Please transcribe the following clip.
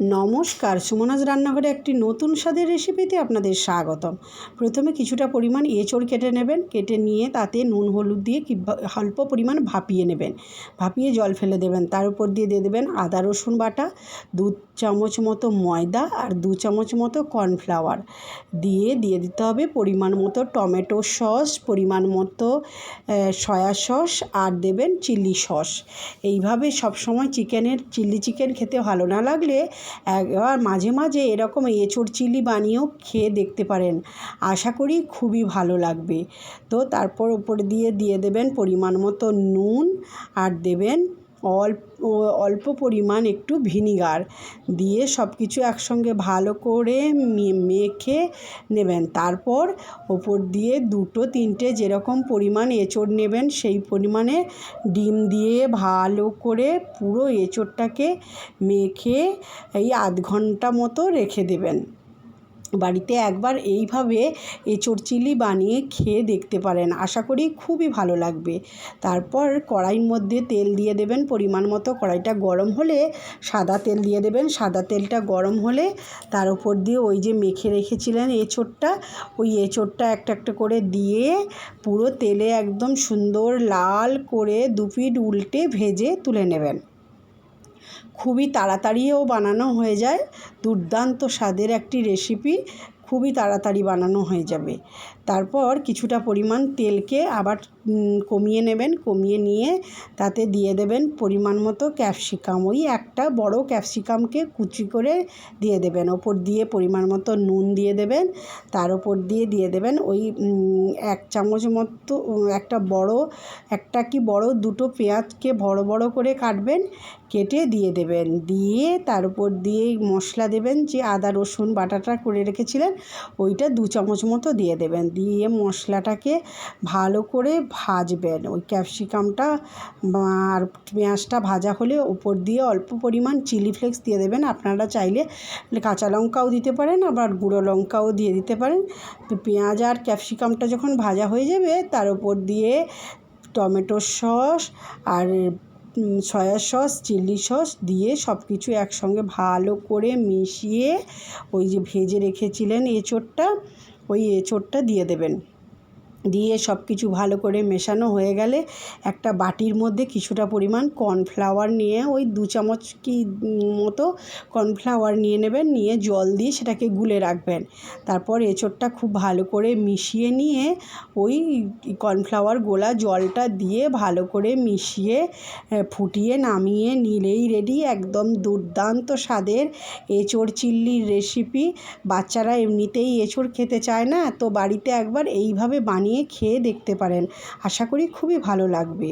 নমস্কার, সুমনাজ রান্নাঘরে একটি নতুন স্বাদের রেসিপিতে আপনাদের স্বাগতম। প্রথমে কিছুটা পরিমাণ এঁচড় কেটে নেবেন, কেটে নিয়ে তাতে নুন, হলুদ দিয়ে কি অল্প পরিমাণ ভাপিয়ে নেবেন। ভাপিয়ে জল ফেলে দেবেন, তার উপর দিয়ে দিয়ে দেবেন আদা, রসুন বাটা, দু চামচ মতো ময়দা আর দু চামচ মতো কর্নফ্লাওয়ার। দিয়ে দিয়ে দিতে হবে পরিমাণ মতো টমেটো সস, পরিমাণ মতো সয়া সস আর দেবেন চিলি সস। এইভাবে সবসময় চিকেনের, চিলি চিকেন খেতে ভালো না লাগলে একবার মাঝে মাঝে এরকম এঁচোড় চিলি বানিয়েও খেয়ে দেখতে পারেন। আশা করি খুবই ভালো লাগবে। তো তারপর ওপর দিয়ে দিয়ে দেবেন পরিমাণ মতো নুন আর দেবেন অল্প অল্প পরিমাণ একটু ভিনিগার দিয়ে সব কিছু একসঙ্গে ভালো করে মেখে নেবেন। তারপর ওপর দিয়ে দুটো তিনটে যেরকম পরিমাণ এঁচড় নেবেন, সেই পরিমাণে ডিম দিয়ে ভালো করে পুরো এঁচড়টাকে মেখে এই আধ ঘণ্টা মতো রেখে দেবেন। বাড়িতে একবার এইভাবে এঁচোড় চিলি বানিয়ে খেয়ে দেখতে পারেন। আশা করি খুবই ভালো লাগবে। তারপর কড়াইর মধ্যে তেল দিয়ে দেবেন পরিমাণ মতো। কড়াইটা গরম হলে সাদা তেল দিয়ে দেবেন। সাদা তেলটা গরম হলে তার উপর দিয়ে ওই যে মেখে রেখেছিলেন এঁচোড়টা ওই এঁচোড়টা একটা একটা করে দিয়ে পুরো তেলে একদম সুন্দর লাল করে দুপিট উল্টে ভেজে তুলে নেবেন। খুবই তাড়াতাড়িও বানানো হয়ে যায়। দুর্দান্ত স্বাদের একটি রেসিপি খুবই তাড়াতাড়ি বানানো হয়ে যাবে। তারপর কিছুটা পরিমাণ তেলকে আবার কমিয়ে নেবেন। কমিয়ে নিয়ে তাতে দিয়ে দেবেন পরিমাণ মতো ক্যাপসিকাম ওই একটা বড় ক্যাপসিকামকে কুচি করে দিয়ে দেবেন। ওপর দিয়ে পরিমাণ মতো নুন দিয়ে দেবেন। তার ওপর দিয়ে দিয়ে দেবেন ওই এক চামচ মতো, একটা বড়, একটা কি বড়, দুটো পেঁয়াজকে বড় বড় করে কাটবেন। কেটে দিয়ে দেবেন। দিয়ে তার উপর দিয়ে মশলা দেবেন যে আদা, রসুন, বাটাটা করে রেখেছিলেন, ওইটা দু চামচ মতো দিয়ে দেবেন। দিয়ে মশলাটাকে ভালো করে ভাজবেন। ওই ক্যাপসিকামটা আর পেঁয়াজটা ভাজা হলে উপর দিয়ে অল্প পরিমাণ চিলি ফ্লেক্স দিয়ে দেবেন। আপনারা চাইলে কাঁচা লঙ্কাও দিতে পারেন, আবার গুঁড়ো লঙ্কাও দিয়ে দিতে পারেন। পেঁয়াজ আর ক্যাপসিকামটা যখন ভাজা হয়ে যাবে, তার উপর দিয়ে টমেটো সস আর সয়া সস, চিলি সস দিয়ে সব কিছু একসঙ্গে ভালো করে মিশিয়ে ওই যে ভেজে রেখেছিলেন এঁচোড়টা, ওই এঁচোড়টা দিয়ে দেবেন। দিয়ে সব কিছু ভালো করে মেশানো হয়ে গেলে একটা বাটির মধ্যে কিছুটা পরিমাণ কর্নফ্লাওয়ার নিয়ে ওই দু চামচ কি মতো কর্নফ্লাওয়ার নিয়ে নেবেন, নিয়ে জল দিয়ে সেটাকে গুলে রাখবেন। তারপর এঁচোড়টা খুব ভালো করে মিশিয়ে নিয়ে ওই কর্নফ্লাওয়ার গোলা জলটা দিয়ে ভালো করে মিশিয়ে ফুটিয়ে নামিয়ে নিলেই রেডি। একদম দুর্দান্ত স্বাদের এঁচোড় চিল্লির রেসিপি। বাচ্চারা এমনিতেই এঁচোড় খেতে চায় না, তো বাড়িতে একবার এইভাবে বানিয়ে বানিয়ে খেয়ে দেখতে পারেন। আশা করি খুবই ভালো লাগবে।